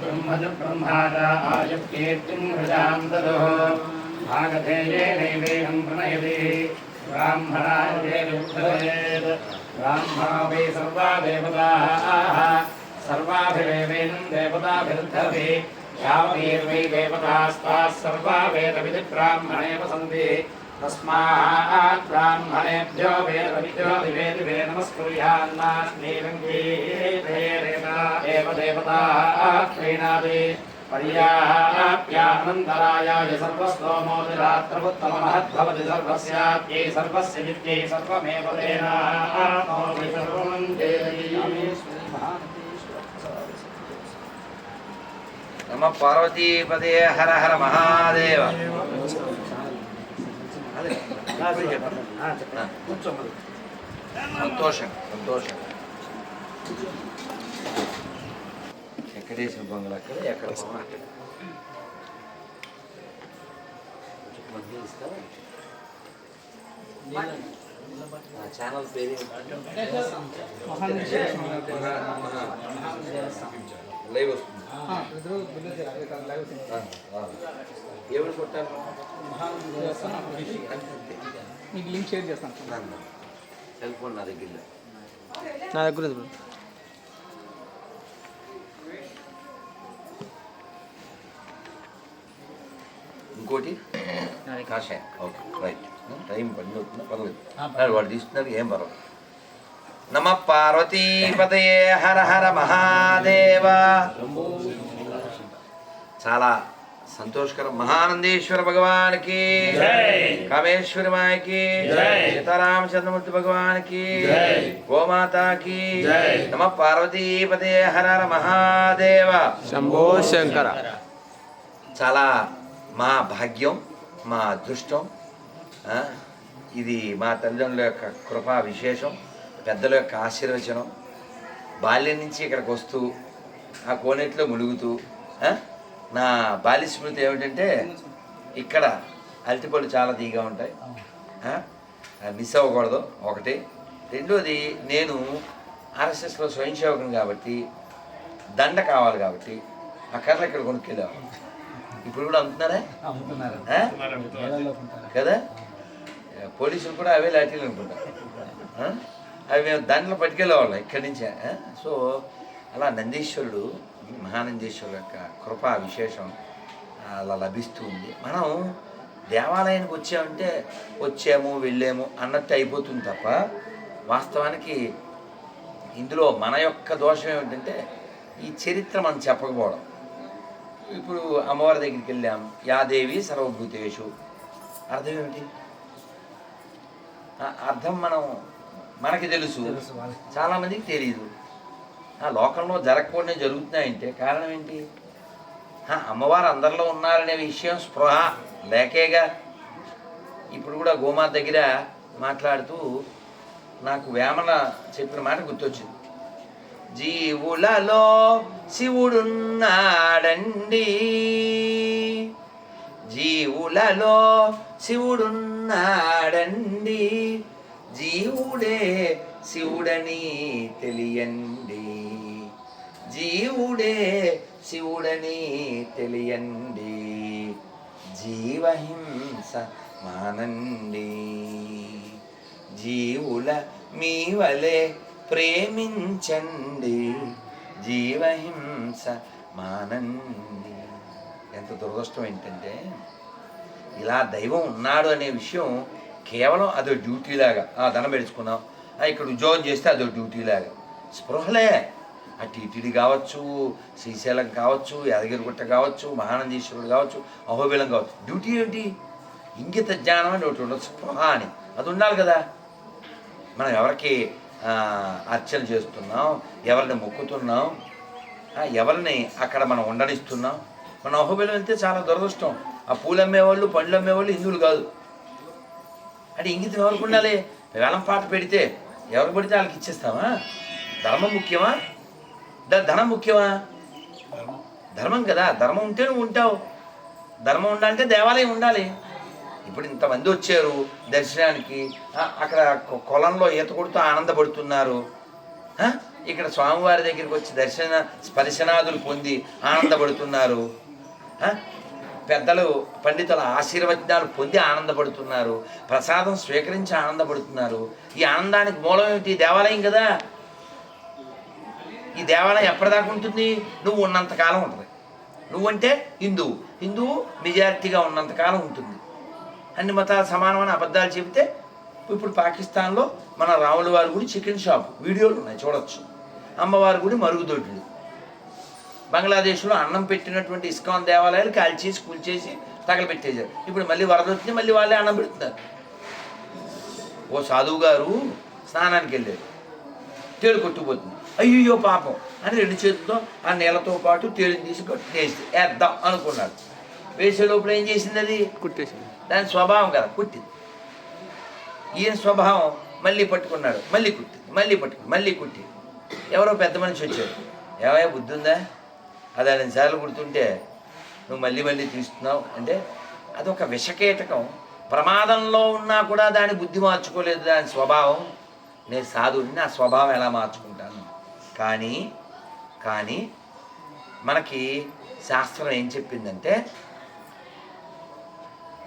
ब्रह्मज ब्रह्माद आयुक्तिर्तिं प्रजां ददुः भागधेयेनैवेहं प्रणयति ब्राह्मणाय देवेत् ब्राह्मणा वै सर्वा देवताः सर्वाभिरेवेनं देवताभिरुद्धति यावदेवै देवतास्ताः सर्वा वेदविधिब्राह्मणेव सन्ति तस्मात् ब्राह्मणेभ्यो वेदविद्यो दिवेदिवे नमस्कुर्यान्नास्मीलङ्गीतेरेव देवताः सर्वस्य विद्यै सर्वमेव नमः पार्वतीपदे हर हर महादेव। సంతోషం సంతోషం. వెంకటేశ్వర బంగ్లా అక్కడ ఎక్కడ అక్కడ. ఇస్తావా? ఆ ఛానల్ పేరు లైవ్ వస్తుంది. ఆ, ఆ. ఎవరు కొట్టాలి అంతే. మీకు లింక్ షేర్ చేస్తాను. నాన్న, సెల్ ఫోన్ నా దగ్గర. నా దగ్గర ఇంకోటి? కాషాయం. Okay right. టైం పని అవుతుందా పర్లేదు వాడు తీసుకున్నారు ఏం పర్వాలేదు. నమ పార్వతీపతయే హర హర మహాదేవ. చాలా సంతోషకరం. మహానందేశ్వర భగవానికి కామేశ్వరి మాయకి సీతారామచంద్రమూర్తి భగవానికి గోమాతాకి నమ పార్వతీపతే హర హర మహాదేవ. శంభో శంకర. చాలా మా భాగ్యం మా అదృష్టం ఇది మా తల్లిదండ్రుల యొక్క కృపా విశేషం పెద్దల యొక్క ఆశీర్వచనం. బాల్యం నుంచి ఇక్కడికి వస్తూ ఆ కోనేటిలో ములుగుతూ నా బాల్య స్మృతి ఏమిటంటే ఇక్కడ అరటిపళ్ళు చాలా తీగా ఉంటాయి. మిస్ అవ్వకూడదు ఒకటి. రెండోది నేను ఆర్ఎస్ఎస్లో స్వయం సేవకుని కాబట్టి దండ కావాలి కాబట్టి ఆ కర్రలు ఇక్కడ కొనుక్కెళ్ళేవాళ్ళం? ఇప్పుడు కూడా అమ్ముతున్నారా? కదా? పోలీసులు కూడా అవే లాఠీలు అనుకుంటా? అవి మేము దండలు పట్టుకెళ్ళేవాళ్ళం ఇక్కడి నుంచే? సో అలా నందీశ్వరుడు మహానందీశ్వరుడు యొక్క కృపా విశేషం అలా లభిస్తూ ఉంది. మనం దేవాలయానికి వచ్చామంటే వచ్చాము వెళ్ళాము అన్నట్టు అయిపోతుంది తప్ప వాస్తవానికి ఇందులో మన యొక్క దోషం ఏమిటంటే ఈ చరిత్ర మనం చెప్పకపోవడం. ఇప్పుడు అమ్మవారి దగ్గరికి వెళ్ళాం. యాదేవి సర్వభూతేషు. అర్థం ఏమిటి? ఆ అర్థం మనం మనకి తెలుసు. చాలామందికి తెలియదు ఆ లోకంలో జరగకూడనే జరుగుతున్నాయంటే కారణం ఏంటి? ఆ, అమ్మవారు అందరిలో ఉన్నారనే విషయం స్పృహ లేకేగా. ఇప్పుడు కూడా గోమాత దగ్గర మాట్లాడుతూ నాకు వేమన చెప్పిన మాట గుర్తొచ్చింది. జీవులలో శివుడున్నాడండి. జీవులలో శివుడున్నాడండి. జీవుడే శివుడని తెలియండి. జీవుడే శివుడని తెలియండి. జీవహింస మానండి. జీవుల మీ వలె ప్రేమించండి. జీవహింస మానంది ఎంత దురదృష్టం ఏంటంటే ఇలా దైవం ఉన్నాడు అనే విషయం కేవలం అదో డ్యూటీలాగా ఆ దండం పెడుచుకున్నాం ఇక్కడ ఉద్యోగం చేస్తే అదో డ్యూటీలాగా స్పృహలే. ఆ టీటీడీ కావచ్చు శ్రీశైలం కావచ్చు యాదగిరిగుట్ట కావచ్చు మహానందీశ్వరుడు కావచ్చు అహోబిలం కావచ్చు. డ్యూటీ ఏంటి ఇంగిత జ్ఞానం అని ఒకటి ఉండదు స్పృహ అని. అది ఉండాలి కదా. మనం ఎవరికి అర్చన చేస్తున్నాం ఎవరిని మొక్కుతున్నాం ఎవరిని అక్కడ మనం ఉండనిస్తున్నాం. మన అహోబిలం వెళ్తే చాలా దురదృష్టం. ఆ పూలు అమ్మేవాళ్ళు పండ్లు అమ్మేవాళ్ళు హిందువులు కాదు. అంటే ఇంగితం ఎవరికి ఉండాలి? వేలం పాట పెడితే ఎవరు పడితే వాళ్ళకి ఇచ్చేస్తామా? ధర్మం ముఖ్యమా? ద- ధనం ముఖ్యమా? ధర్మం. కదా. ధర్మం ఉంటే నువ్వు ఉంటావు. ధర్మం ఉండాలంటే దేవాలయం ఉండాలి. ఇప్పుడు ఇంతమంది వచ్చారు దర్శనానికి. అక్కడ కొలంలో ఈత కొడుతూ ఆనందపడుతున్నారు. ఇక్కడ స్వామివారి దగ్గరికి వచ్చి దర్శన స్పర్శనాదులు పొంది ఆనందపడుతున్నారు. పెద్దలు పండితుల ఆశీర్వచనాలు పొంది ఆనందపడుతున్నారు. ప్రసాదం స్వీకరించి ఆనందపడుతున్నారు. ఈ ఆనందానికి మూలం ఏమిటి? దేవాలయం కదా. ఈ దేవాలయం ఎప్పటిదాకా ఉంటుంది? నువ్వు ఉన్నంతకాలం ఉంటుంది. నువ్వంటే హిందువు. హిందువు మెజారిటీగా ఉన్నంతకాలం ఉంటుంది. అన్ని మతాలు సమానమైన అబద్ధాలు చెబితే ఇప్పుడు పాకిస్తాన్లో మన రాముల వారి గుడి చికెన్ షాప్ వీడియోలు ఉన్నాయి చూడొచ్చు. అమ్మవారి గుడి మరుగుదొడ్లు బంగ్లాదేశ్లో అన్నం పెట్టినటువంటి ఇస్కాన్ దేవాలయాలు కాల్చేసి కూల్చేసి తగలబెట్టేశారు. ఇప్పుడు మళ్ళీ వరద వచ్చింది మళ్ళీ వాళ్ళే అన్నం పెడుతున్నారు. ఓ సాధువు గారు స్నానానికి వెళ్ళారు. తేలు కొట్టుకుపోతుంది. అయ్యో పాపం అని రెండు చేతులతో ఆ నీళ్ళతో పాటు తేలిని తీసి కొట్టి వేసి వేద్దాం అనుకున్నాడు. వేసే లోపల ఏం చేసింది అది కుట్టేసింది. దాని స్వభావం కదా కుట్టింది. ఈయన స్వభావం మళ్ళీ పట్టుకున్నాడు మళ్ళీ కుట్టింది మళ్ళీ పట్టుకుంది మళ్ళీ కుట్టింది. ఎవరో పెద్ద మనిషి వచ్చాడు. ఏమయ్య బుద్ధి ఉందా? అది రెండు సార్లు కుడుతుంటే నువ్వు మళ్ళీ మళ్ళీ తీస్తున్నావు అంటే అదొక విషకీటకం. ప్రమాదంలో ఉన్నా కూడా దాని బుద్ధి మార్చుకోలేదు దాని స్వభావం. నేను సాధువుని నా స్వభావం ఎలా మార్చుకుంటాను? కానీ కానీ మనకి శాస్త్రం ఏం చెప్పిందంటే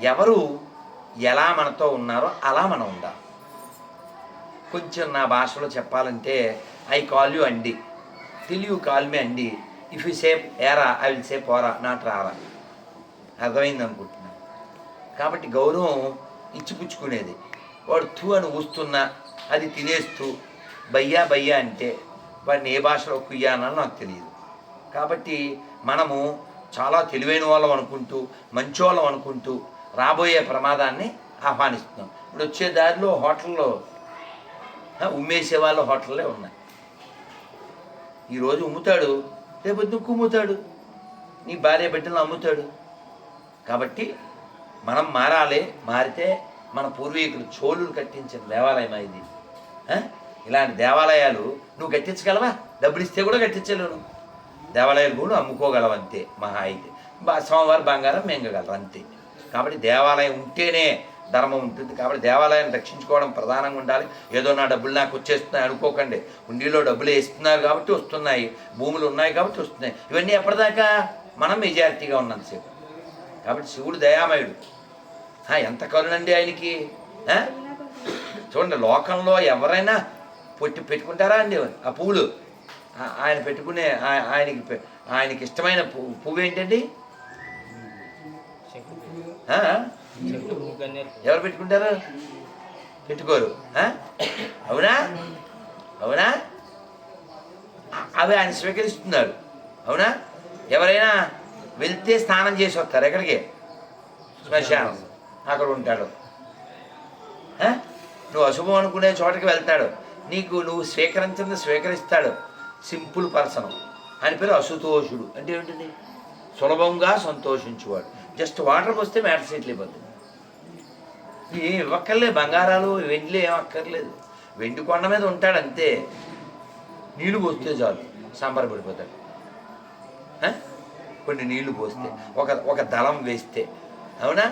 ఎవరు ఎలా మనతో ఉన్నారో అలా మనం ఉండాలి. కొంచెం నా భాషలో చెప్పాలంటే ఐ కాల్ యూ అండి. టిల్ యూ కాల్ మీ అండి. ఇఫ్ యూ సేప్ ఏరా ఐ విల్ సే పోరా. నాట్ రారా. అర్థమైంది అనుకుంటున్నాను కాబట్టి గౌరవం ఇచ్చిపుచ్చుకునేది. వాడు తూ అని ఊస్తున్నా అది తినేస్తూ బయ్యా బయ్యా అంటే వాడిని ఏ భాషలో కుయ్యానో నాకు తెలియదు. కాబట్టి మనము చాలా తెలివైన వాళ్ళం అనుకుంటూ మంచోళ్ళం అనుకుంటూ రాబోయే ప్రమాదాన్ని ఆహ్వానిస్తున్నాం. ఇప్పుడు వచ్చే దారిలో హోటల్లో ఉమ్మేసే వాళ్ళ హోటల్లే ఉన్నాయి. ఈరోజు ఉమ్ముతాడు రేపు కుమ్ముతాడు నీ భార్య బిడ్డలను అమ్ముతాడు. కాబట్టి మనం మారాలి మారితే మన పూర్వీకులు చోళులు కట్టించిన దేవాలయం ఇది? ఇలాంటి దేవాలయాలు నువ్వు కట్టించగలవా? డబ్బులు ఇస్తే కూడా కట్టించలేవు నువ్వు. దేవాలయాలు కూడా అమ్ముకోగలవు అంతే మహా అయితే. బా సోమవారం బంగారం మెంగగలరు అంతే. కాబట్టి దేవాలయం ఉంటేనే ధర్మం ఉంటుంది. కాబట్టి దేవాలయాన్ని రక్షించుకోవడం ప్రధానంగా ఉండాలి. ఏదో నా డబ్బులు నాకు వచ్చేస్తున్నాయి అనుకోకండి. ఉండిలో డబ్బులు వేస్తున్నారు కాబట్టి వస్తున్నాయి. భూములు ఉన్నాయి కాబట్టి వస్తున్నాయి. ఇవన్నీ ఎప్పటిదాకా మనం మెజారిటీగా ఉన్నంతసేపు కాబట్టి శివుడు దయామయుడు. ఎంత కరుణండి ఆయనకి. చూడండి లోకంలో ఎవరైనా పొట్టి పెట్టుకుంటారా అండి? ఆ పువ్వులు ఆయన పెట్టుకునే ఆయనకి ఆయనకి ఇష్టమైన పువ్వు పువ్వు ఏంటండి ఎవరు పెట్టుకుంటారు? పెట్టుకోరు? అవునా? అవునా? అవి ఆయన స్వీకరిస్తున్నారు. అవునా? ఎవరైనా వెళ్తే స్నానం చేసి వస్తారు ఎక్కడికి? శ్మశానం. అక్కడ ఉంటాడు? నువ్వు అశుభం అనుకునే చోటకి వెళ్తాడు. నీకు నువ్వు స్వీకరించింది స్వీకరిస్తాడు. Simple person. ఆయన పేరు అసుతోషుడు అంటే ఏంటిది సులభంగా సంతోషించువాడు. జస్ట్ వాటర్ పోస్తే మ్యాటర్ సెటిల్ అయిపోతుంది ఏం ఇవ్వక్కర్లే బంగారాలు వెండిలు ఏం అక్కర్లేదు. వెండి కొండ మీద ఉంటాడు అంతే. నీళ్ళు పోస్తే చాలు సంబరపడిపోతాడు ఆ? కొన్ని నీళ్ళు పోస్తే ఒక ఒక దళం వేస్తే. అవునా?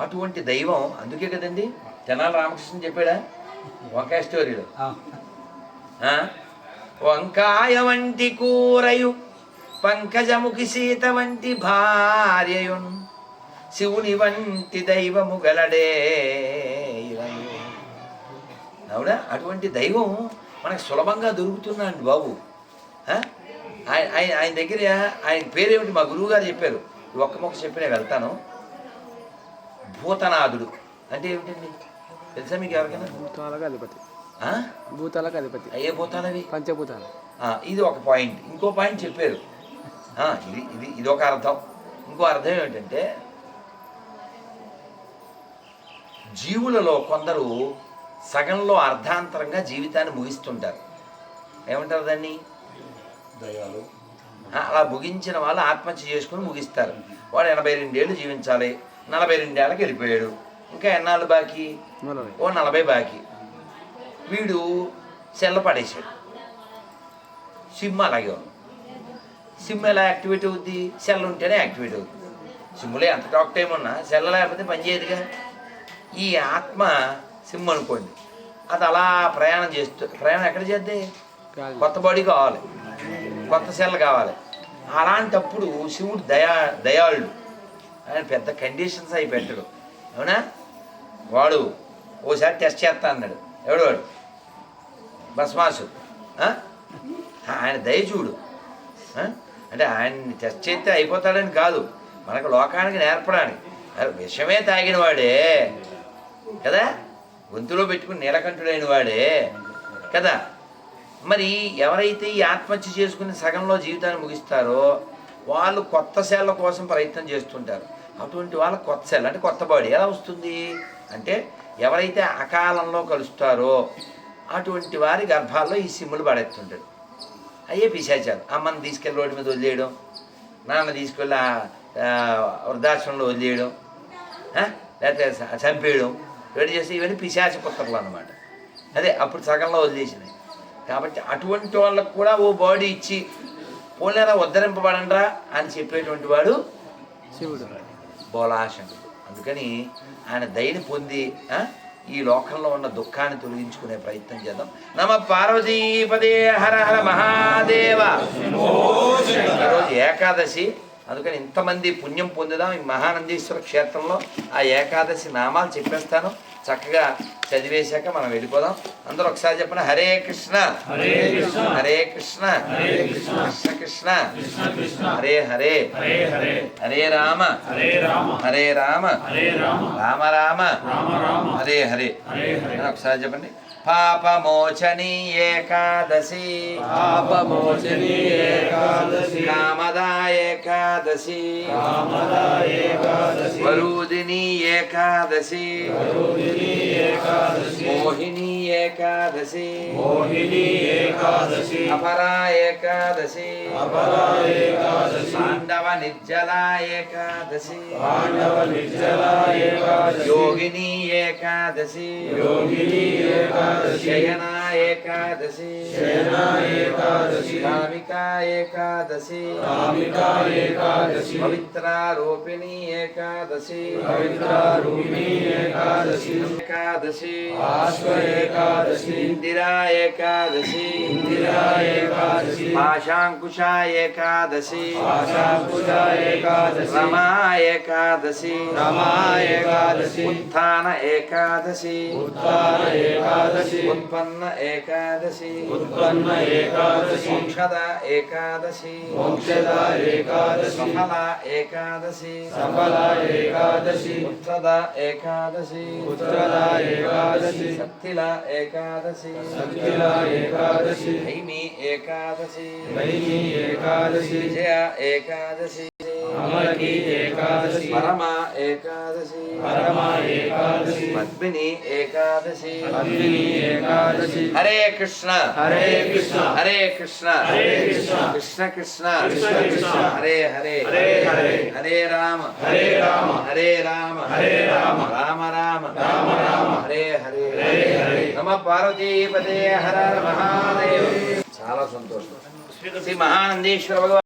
అటువంటి దైవం అందుకే కదండి. తెనాలి రామకృష్ణ చెప్పాడా? వంకాయ స్టోరీలో? వంకాయ వంటి కూరయు పంకజముఖి సీత వంటి భార్యయున్. శివుని వంటి దైవము గలడే. అవునా? అటువంటి దైవం మనకు సులభంగా దొరుకుతున్నాడు బాబు? ఆయన ఆయన ఆయన దగ్గర ఆయన పేరేమిటి? మా గురువు గారు చెప్పారు ఒక్క మొక్క చెప్పి నేను వెళ్తాను. భూతనాథుడు. అంటే ఏమిటండి? తెలుసా మీకు ఎవరికైనా? భూతాలకు అధిపతి? భూతాలకు అధిపతి. ఏ భూతాలవి? పంచభూతాలు. ఇది ఒక పాయింట్. ఇంకో పాయింట్ చెప్పారు. ఇది ఇది ఇది ఒక అర్థం. ఇంకో అర్థం ఏమిటంటే జీవులలో కొందరు సగంలో అర్ధాంతరంగా జీవితాన్ని ముగిస్తుంటారు. ఏమంటారు దాన్ని? దయాలు. ఆ, అలా ముగించిన వాళ్ళు ఆత్మహత్య చేసుకుని ముగిస్తారు. వాడు ఎనభై రెండేళ్ళు జీవించాలి నలభై రెండేళ్ళకి వెళ్ళిపోయాడు. ఇంకా ఎన్నాళ్ళు బాకీ? నలభై. ఓ నలభై బాకీ. వీడు సెల్ల పడేశాడు. సిమ్ అలాగే ఉంది. సిమ్ ఎలా యాక్టివేట్ అవుద్ది? సెల్ ఉంటేనే యాక్టివేట్ అవుతుంది సిమ్ములో ఎంత టాక్ టైం ఉన్నా సెల్ల లేకపోతే పనిచేయదుగా ఈ ఆత్మ సిమ్ అనుకోండి. అది అలా ప్రయాణం చేస్తూ ప్రయాణం ఎక్కడ చేద్దే? కొత్త బాడీ కావాలి. కొత్త సెల్ కావాలి. అలాంటప్పుడు శివుడు దయా దయాళుడు. ఆయన పెద్ద కండిషన్స్ అవి పెట్టడు. అవునా? వాడు ఓసారి టెస్ట్ చేస్తా అన్నాడు. ఎవడు వాడు? భస్మాసు? ఆయన దయ చూడు. ఆ? అంటే ఆయన్ని టెస్ట్ చేస్తే అయిపోతాడని కాదు. మనకు లోకానికి నేర్పడానికి. విషమే తాగిన వాడే కదా? గొంతులో పెట్టుకుని నీలకంఠుడైన వాడే. కదా? మరి ఎవరైతే ఈ ఆత్మహత్య చేసుకుని సగంలో జీవితాన్ని ముగిస్తారో వాళ్ళు కొత్త సెల్ల కోసం ప్రయత్నం చేస్తుంటారు. అటువంటి వాళ్ళ కొత్త సెల్ అంటే కొత్త బాడీ ఎలా వస్తుంది? అంటే ఎవరైతే అకాలంలో కలుస్తారో అటువంటి వారి గర్భాల్లో ఈ సిమ్ములు పడేస్తుంటాడు అయ్యే పిశాచాలు. అమ్మని తీసుకెళ్ళి రోడ్డు మీద వదిలేయడం నాన్న తీసుకెళ్ళి వృద్ధాశ్రమంలో వదిలేయడం లేకపోతే చంపేయడం ఇవన్నీ చేసి ఇవన్నీ పిశాచ పుస్తకాలు అన్నమాట. అదే అప్పుడు సగంలో వదిలేసినాయి కాబట్టి అటువంటి వాళ్ళకు కూడా ఓ బాడీ ఇచ్చి పోలేరా ఉద్ధరింపబడండ్రా? అని చెప్పేటువంటి వాడు శివుడు. బోలాశంకుడు. అందుకని ఆయన దయని పొంది ఆ, ఈ లోకంలో ఉన్న దుఃఖాన్ని తొలగించుకునే ప్రయత్నం చేద్దాం. నమ పార్వతీపదే హర హర మహాదేవ. ఈరోజు ఏకాదశి. అందుకని ఇంతమంది పుణ్యం పొందుదాం ఈ మహానందీశ్వర క్షేత్రంలో ఆ ఏకాదశి నామాలు చెప్పేస్తాను. చక్కగా చదివేశాక మనం వెళ్ళిపోదాం. అందరూ ఒకసారి చెప్పండి హరే కృష్ణ. హరే కృష్ణ. హరే కృష్ణ. కృష్ణ. హరే హరే. హరే రామ. హరే రామ. రామ. రామ. హరే హరే. ఒకసారి చెప్పండి. పాపమోచని ఏకాదశి. పాపమోచని ఏకాదశి. కామదా ఏకాదశి. కామదా ఏకాదశి. వరూదిని ఏకాదశి. మోహిని ఏకాదశి. మోహిని ఏకాదశి. అపరా ఏకాదశి. అపరా ఏకాదశి. పాండవ నిర్జల ఏకాదశి. పాండవ నిర్జల ఏకాదశి. యోగిని ఏకాదశి. యోగిని ఏకాదశి. శయన ఏకాదశి. శయన ఏకాదశి. కామికా ఏకాదశి. కామికా ఏకాదశి. పవిత్రారూపిణి ఏకాదశి. పవిత్రారూపిణి ఏకాదశి. ఏకాదశి. ఆశ్వ ఏకాదశి. ఇందిరా ఏకాదశి. ఇందిరా ఏకాదశి. పాశాంకుశ ఏకాదశి. ఆశాంకుశ ఏకాదశి. రమా ఏకాదశి. రమా ఏకాదశి. ఉత్థాన ఏకాదశి. ఉత్తాన ఏకాదశి. ఉత్పన్న ఏకాదశి. ఉత్పన్న ఏకాదశి. మోక్షద ఏకాదశి. మోక్షద ఏకాదశి. సఫల ఏకాదశి. సఫల ఏకాదశి. పుత్రద ఏకాదశి. పుత్రద ఏకాదశి. సత్తిల ఏకాదశి. సత్తిల ఏకాదశి. భైమి ఏకాదశి. వైని ఏకాదశి. విజయ ఏకాదశి. అమరకి ఏకాదశి పరమ ఏకాదశి పరమ ఏకాదశి పద్మిని ఏకాదశి పద్మిని ఏకాదశి హరే కృష్ణ హరే కృష్ణ హరే కృష్ణ హరే కృష్ణ కృష్ణ కృష్ణ కృష్ణ కృష్ణ హరే హరే హరే హరే హరే రామ హరే రామ హరే రామ హరే రామ రామ రామ రామ రామ హరే హరే హరే హరే నమ పార్వతీపదే హర హర మహాదేవ్ చాలా సంతోషం. శ్రీ మహానందేశ్వర భగవాన్